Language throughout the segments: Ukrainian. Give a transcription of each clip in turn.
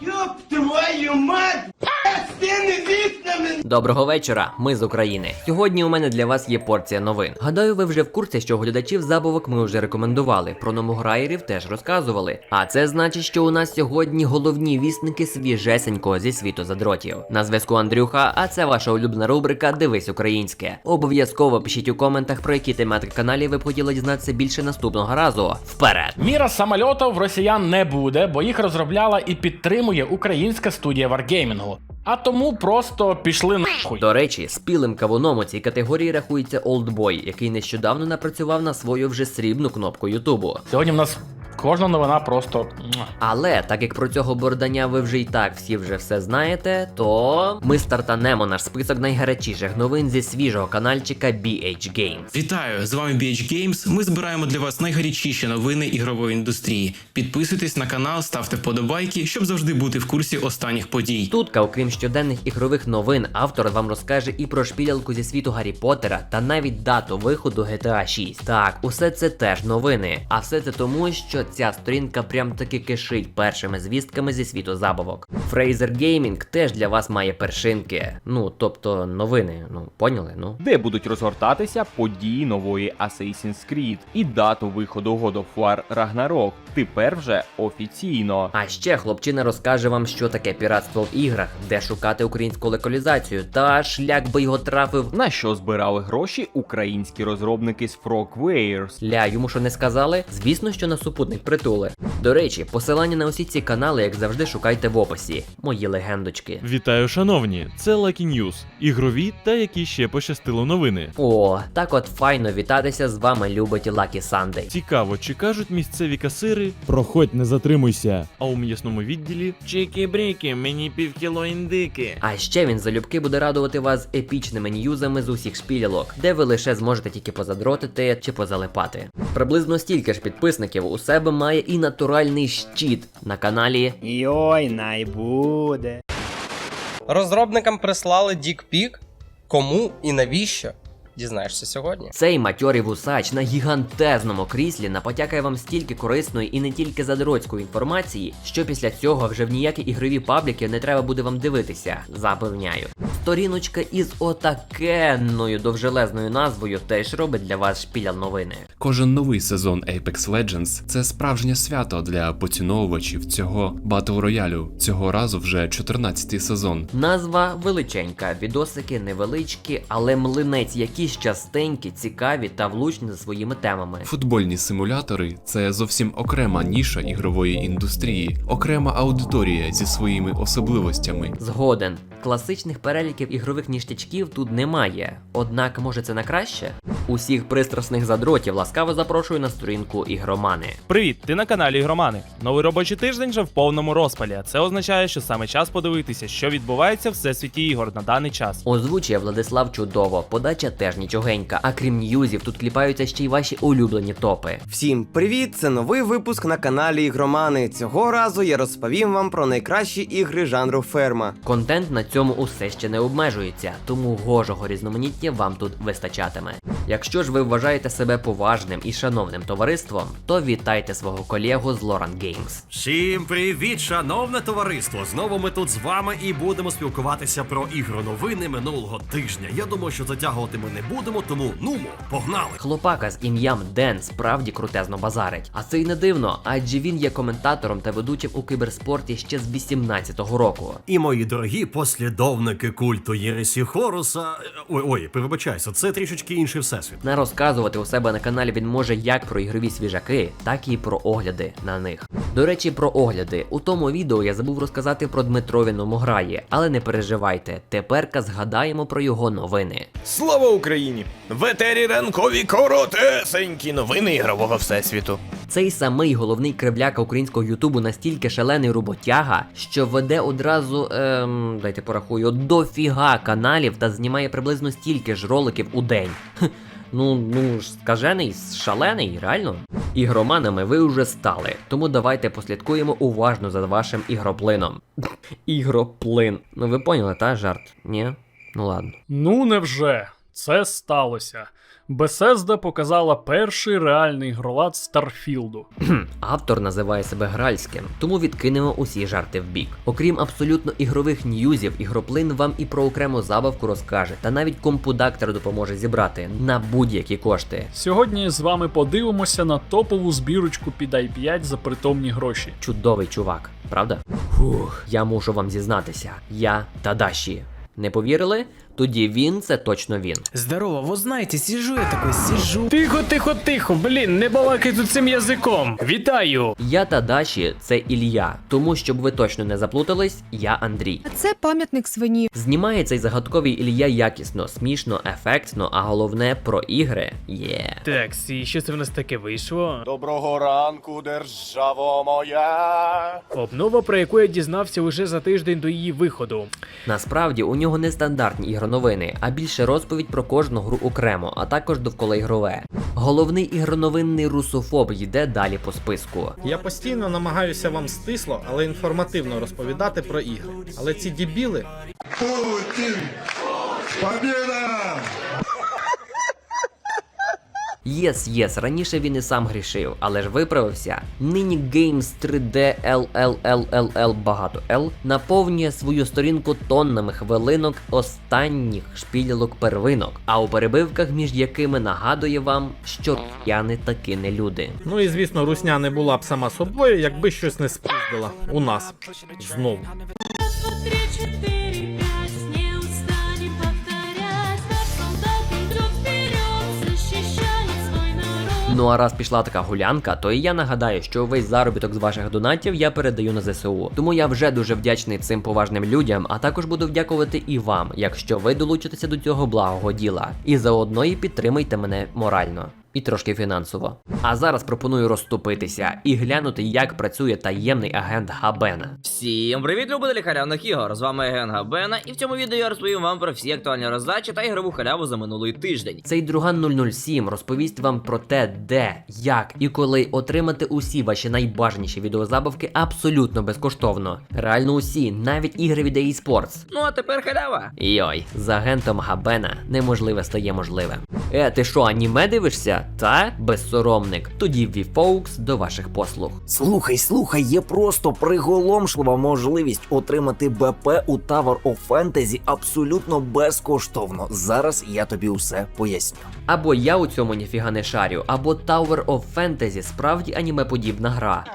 Ёб ты мою мать! Доброго вечора, ми з України. Сьогодні у мене для вас є порція новин. Гадаю, ви вже в курсі, що глядачів забавок ми вже рекомендували. Про номограєрів теж розказували. А це значить, що у нас сьогодні головні вісники свіжесенького зі світу задротів. На зв'язку Андрюха, а це ваша улюблена рубрика Дивись українське. Обов'язково пишіть у коментах, про які тематики каналів ви б хотіли дізнатися більше наступного разу. Вперед! Міра самольотів росіян не буде, бо їх розробляла і підтримує українська студія варгеймінгу. А тому просто пішли нахуй. До речі, спілим кавуном у цій категорії рахується Олдбой, який нещодавно напрацював на свою вже срібну кнопку Ютубу. Сьогодні в нас кожна новина просто. Але так як про цього бордання ви вже і так всі вже все знаєте, то ми стартанемо наш список найгарячіших новин зі свіжого канальчика BH Games. Вітаю! З вами BH Games. Ми збираємо для вас найгарячіші новини ігрової індустрії. Підписуйтесь на канал, ставте вподобайки, щоб завжди бути в курсі останніх подій. Тут, окрім щоденних ігрових новин, автор вам розкаже і про шпілялку зі світу Гаррі Поттера та навіть дату виходу GTA 6. Так, усе це теж новини. А все це тому, що ця сторінка прям таки кишить першими звістками зі світу забавок. Fraser Gaming теж для вас має першинки. Ну, тобто новини, ну поняли? Ну. де будуть розгортатися події нової Assassin's Creed і дату виходу God of War Ragnarok. Тепер вже офіційно. А ще хлопчина розкаже вам, що таке піратство в іграх, де шукати українську локалізацію, та шлях би його трафив. На що збирали гроші українські розробники з Frogwares? Ля, йому що не сказали? Звісно, що на супутник притули. До речі, посилання на усі ці канали, як завжди, шукайте в описі. Мої легендочки. Вітаю, шановні! Це Lucky News. ігрові та які ще пощастило новини. О, так от файно вітатися з вами, любить Лакі Сандей. Цікаво, чи кажуть місцеві касири, Проходь, не затримуйся. а у м'ясному відділі Чікі-бріки, мені півкіло індики. А ще він залюбки буде радувати вас епічними ньюзами з усіх шпілялок, де ви лише зможете тільки позадротити чи позалипати. Приблизно стільки ж підписників у себе має і натуральний щит на каналі. Йой, найбуде. Розробникам прислали дікпік. Кому і навіщо? Дізнаєшся сьогодні. Цей матьорий вусач на гігантезному кріслі напотякає вам стільки корисної і не тільки задроцької інформації, що після цього вже в ніякі ігрові пабліки не треба буде вам дивитися, запевняю. Сторіночка із отакенною довжелезною назвою теж робить для вас шпілял новини. Кожен новий сезон Apex Legends це справжнє свято для поціновувачів цього батл роялю. Цього разу вже 14-й сезон. Назва величенька, відосики невеличкі, але млинець якісь частенькі, цікаві та влучні за своїми темами. Футбольні симулятори це зовсім окрема ніша ігрової індустрії, окрема аудиторія зі своїми особливостями. Згоден, класичних переліків ігрових ніштячків тут немає. Однак, може це на краще? Усіх пристрасних задротів ласкаво запрошую на сторінку ігромани. Привіт, ти на каналі Ігромани. Новий робочий тиждень вже в повному розпалі. Це означає, що саме час подивитися, що відбувається в всесвіті ігор на даний час. Озвучує Владислав чудово, подача теж нічогенька, а крім ньюзів, тут кліпаються ще й ваші улюблені топи. Всім привіт! Це новий випуск на каналі Ігромани. Цього разу я розповім вам про найкращі ігри жанру ферма. Контент на цьому усе ще не обмежується, тому гожого різноманіття вам тут вистачатиме. Якщо ж ви вважаєте себе поважним і шановним товариством, то вітайте свого колегу з Loran Games. Всім привіт, шановне товариство! Знову ми тут з вами і будемо спілкуватися про ігроновини минулого тижня. Я думаю, що затягувати ми не будемо, тому нумо, погнали! Хлопака з ім'ям Ден справді крутезно базарить. А це й не дивно, адже він є коментатором та ведучим у киберспорті ще з 18-го року. І мої дорогі послідовники культу Єресі Хоруса. Ой, ой, перебачайся, це трішечки інший всесвіт. Не розказувати у себе на каналі він може як про ігрові свіжаки, так і про огляди на них. До речі, про огляди. У тому відео я забув розказати про Дмитрові Номограє, але не переживайте, теперка згадаємо про його новини. Слава Україні! В етері ранкові коротесенькі новини ігрового всесвіту. Цей самий головний кривляка українського Ютубу настільки шалений роботяга, що веде одразу, ем, дайте порахую, дофіга каналів та знімає приблизно стільки ж роликів у день. Ну, ну ж, скажений, шалений, реально. Ігроманами ви вже стали, тому давайте послідкуємо уважно за вашим ігроплином. Ігроплин. Ну ви поняли, та жарт? Ні? Ну ладно. Ну невже це сталося. Bethesda показала перший реальний гролад Старфілду. Автор називає себе гральським, тому відкинемо усі жарти в бік. Окрім абсолютно ігрових ньюзів, ігроплин вам і про окрему забавку розкаже, та навіть компудактор допоможе зібрати на будь-які кошти. Сьогодні з вами подивимося на топову збірочку під i5 за притомні гроші. Чудовий чувак, правда? Фух, я мушу вам зізнатися. Я Тадаші. Не повірили? Тоді він це точно він. Здорово, вы знаете, сижу я такой, сижу. Тихо, тихо, тихо, блін, не балакай тут цим язиком. Вітаю! Я Тадаші це Ілля. Тому, щоб ви точно не заплутались, я Андрій. Це пам'ятник свині. Знімає цей загадковий Ілля якісно, смішно, ефектно, а головне про ігри є. Так, і що це в нас таке вийшло? Доброго ранку, державо моя. Обнова, про яку я дізнався лише за тиждень до її виходу. Насправді у нього не стандартні ігроновини, а більше розповідь про кожну гру окремо, а також довкола ігрове. Головний ігроновинний русофоб йде далі по списку. Я постійно намагаюся вам стисло, але інформативно розповідати про ігри. Але ці дебіли Єс, єс, раніше він і сам грішив, але ж виправився. Нині Games 3D LLLLL багато L наповнює свою сторінку тоннами хвилинок останніх шпілялок первинок, а у перебивках, між якими нагадує вам, що росіяни таки не люди. Ну і звісно, русня не була б сама собою, якби щось не спиздила у нас знову. Ну а раз пішла така гулянка, то і я нагадаю, що весь заробіток з ваших донатів я передаю на ЗСУ. Тому я вже дуже вдячний цим поважним людям, а також буду вдякувати і вам, якщо ви долучитеся до цього благого діла. І заодно і підтримайте мене морально. І трошки фінансово. А зараз пропоную розступитися і глянути, як працює таємний агент Габена. Всім привіт, любителі халявних ігор! З вами Ген Габена, і в цьому відео я розповім вам про всі актуальні роздачі та ігрову халяву за минулий тиждень. Цей друган 007 розповість вам про те, де, як і коли отримати усі ваші найбажаніші відеозабавки абсолютно безкоштовно. Реально усі, навіть ігри від EA Sports. Ну а тепер халява. Йой, з агентом Габена неможливе стає можливим. Е, ти що, аніме дивишся? Та безсоромник. Тоді VFox до ваших послуг. Слухай, слухай, є просто приголомшлива можливість отримати БП у Tower of Fantasy абсолютно безкоштовно. Зараз я тобі усе поясню. Або я у цьому ніфіга не шарю, або Tower of Fantasy справді аніме подібна гра.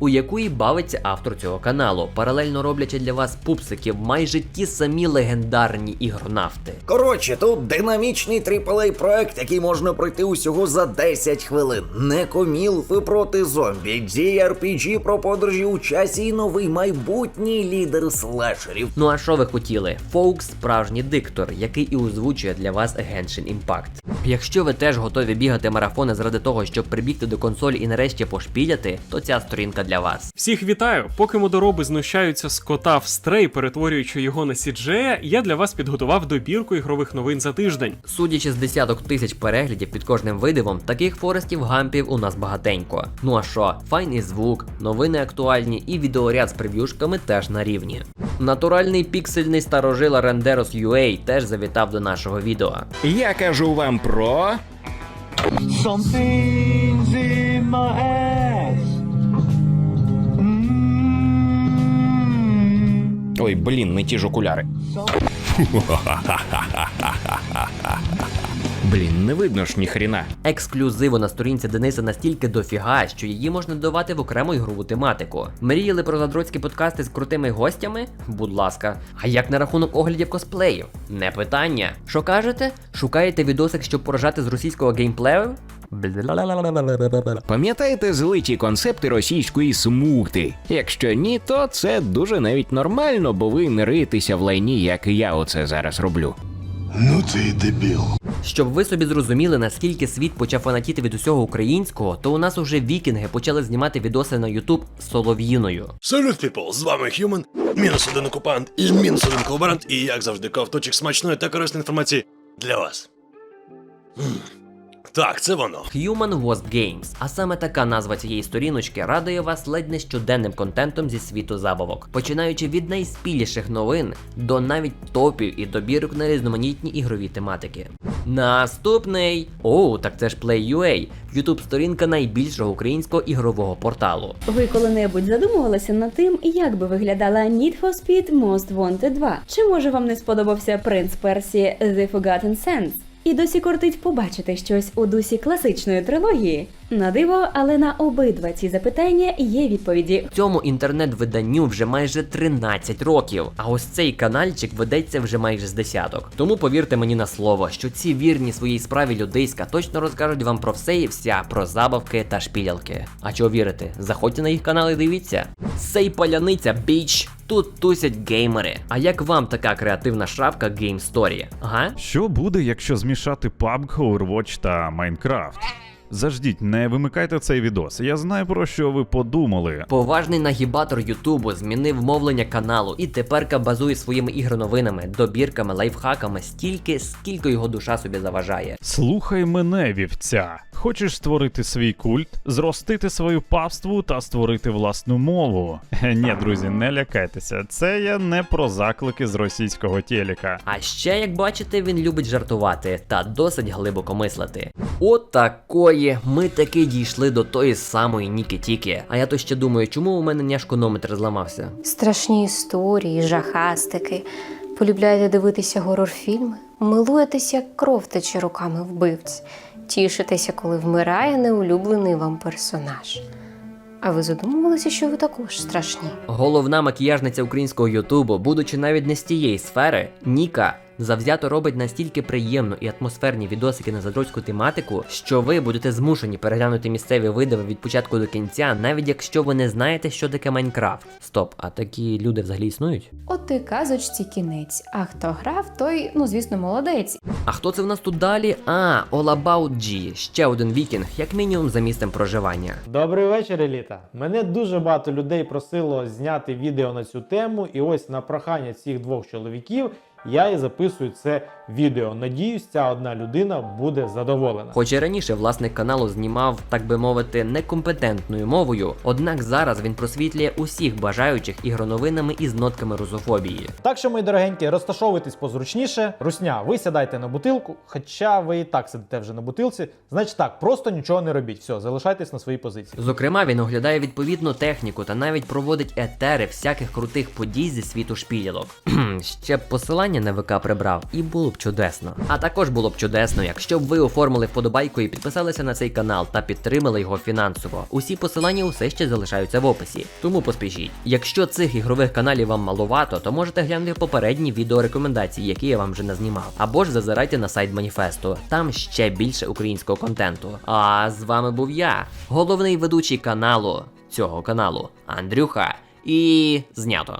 У якої бавиться автор цього каналу, паралельно роблячи для вас пупсиків майже ті самі легендарні ігронавти. Коротше, тут динамічний AAA проект, який можна пройти усього за 10 хвилин. Не комілфи проти зомбі, JRPG про подорожі у часі і новий майбутній лідер слешерів. Ну а що ви хотіли? Фоукс справжній диктор, який і озвучує для вас Genshin Impact. Якщо ви теж готові бігати марафони заради того, щоб прибігти до консолі і нарешті пошпіляти, то ця сторінка для вас. Всіх вітаю! Поки модороби знущаються з кота в стрей, перетворюючи його на CGI, я для вас підготував добірку ігрових новин за тиждень. Судячи з десяток тисяч переглядів під кожним видивом, таких форестів гампів у нас багатенько. Ну а що, файний звук, новини актуальні і відеоряд з прев'юшками теж на рівні. Натуральний піксельний старожила Renderos UA теж завітав до нашого відео. Я кажу вам про. Something's in my ass. Ой, блін, не ті ж окуляри. Блін, не видно ж ніхріна. Ексклюзиву на сторінці Дениса настільки дофіга, що її можна додавати в окрему ігрову тематику. Мріяли про задроцькі подкасти з крутими гостями? Будь ласка. А як на рахунок оглядів косплеїв? Не питання. Що кажете? Шукаєте відосик, щоб поражати з російського геймплею? Пам'ятаєте злиті концепти російської смухти? Якщо ні, то це дуже навіть нормально, бо ви не риєтеся в лайні, як і я оце зараз роблю. Ну ти дебіл. Щоб ви собі зрозуміли, наскільки світ почав фанатіти від усього українського, то у нас уже вікінги почали знімати відоси на Ютуб з солов'їною. Салют, people! З вами Human, мінус один окупант і мінус один колаборант, і як завжди ковточок смачної та корисної інформації для вас. М. Так, це воно. Human Ghost Games, а саме така назва цієї сторіночки радує вас ледь не щоденним контентом зі світу забавок, починаючи від найспіліших новин до навіть топів і добірок на різноманітні ігрові тематики. Наступний Оу, так це ж Play.ua, ютуб сторінка найбільшого українського ігрового порталу. Ви коли-небудь задумувалися над тим, як би виглядала Need for Speed Most Wanted 2? Чи може вам не сподобався принц Персі The Forgotten Sands? І досі кортить побачити щось у дусі класичної трилогії? На диво, але на обидва ці запитання є відповіді. Цьому інтернет-виданню вже майже 13 років, а ось цей канальчик ведеться вже майже з десяток. Тому повірте мені на слово, що ці вірні своїй справі людейська точно розкажуть вам про все і вся, про забавки та шпілялки. А чого вірити? Заходьте на їх канал і дивіться. Сей паляниця, біч! Тут тусять геймери. А як вам така креативна шапка Game Story? Ага? Що буде, якщо змішати PUBG, Overwatch та Minecraft? Заждіть, не вимикайте цей відос. Я знаю про що ви подумали. Поважний нагібатор Ютубу змінив мовлення каналу і теперка базує своїми ігроновинами, добірками, лайфхаками стільки, скільки його душа собі заважає. Слухай мене, вівця. Хочеш створити свій культ, зростити свою павству та створити власну мову? Е, Ні, друзі, не лякайтеся. Це я не про заклики з російського телека. А ще, як бачите, він любить жартувати та досить глибоко мислити. Отакої ми таки дійшли до тої самої Ніки Тіки. А я то ще думаю, чому у мене няшконометр зламався? Страшні історії, жахастики. Полюбляєте дивитися горор-фільми? Милуєтеся, як кров тече руками вбивць. Тішитеся, коли вмирає неулюблений вам персонаж. А ви задумувалися, що ви також страшні? Головна макіяжниця українського Ютубу, будучи навіть не з тієї сфери, Ніка завзято робить настільки приємну і атмосферні відосики на задротську тематику, що ви будете змушені переглянути місцеві видави від початку до кінця, навіть якщо ви не знаєте, що таке Майнкрафт. Стоп, а такі люди взагалі існують? От і казочці кінець. А хто грав, той, ну звісно, молодець. А хто це в нас тут далі? А, All About G, ще один вікінг, як мінімум за місцем проживання. Добрий вечір, еліта. Мене дуже багато людей просило зняти відео на цю тему, і ось на прохання цих двох чоловіків я і записую це відео. Надіюсь, ця одна людина буде задоволена. Хоч і раніше власник каналу знімав, так би мовити, некомпетентною мовою, однак зараз він просвітлює усіх бажаючих ігроновинами із нотками русофобії. Так що, мої дорогенькі, розташовуйтесь позручніше. Русня, ви сідайте на бутилку, хоча ви і так сидите вже на бутилці. Значить так, просто нічого не робіть. Все, залишайтесь на своїй позиції. Зокрема, він оглядає відповідну техніку та навіть проводить етери всяких крутих подій зі світу шпілялок. Ще б посилання на ВК прибрав, і було б чудесно. А також було б чудесно, якщо б ви оформили вподобайку і підписалися на цей канал та підтримали його фінансово. Усі посилання усе ще залишаються в описі. Тому поспішіть. Якщо цих ігрових каналів вам маловато, то можете глянути попередні відеорекомендації, які я вам вже назнімав. Або ж зазирайте на сайт маніфесту. Там ще більше українського контенту. А з вами був я, головний ведучий каналу цього каналу Андрюха. І знято.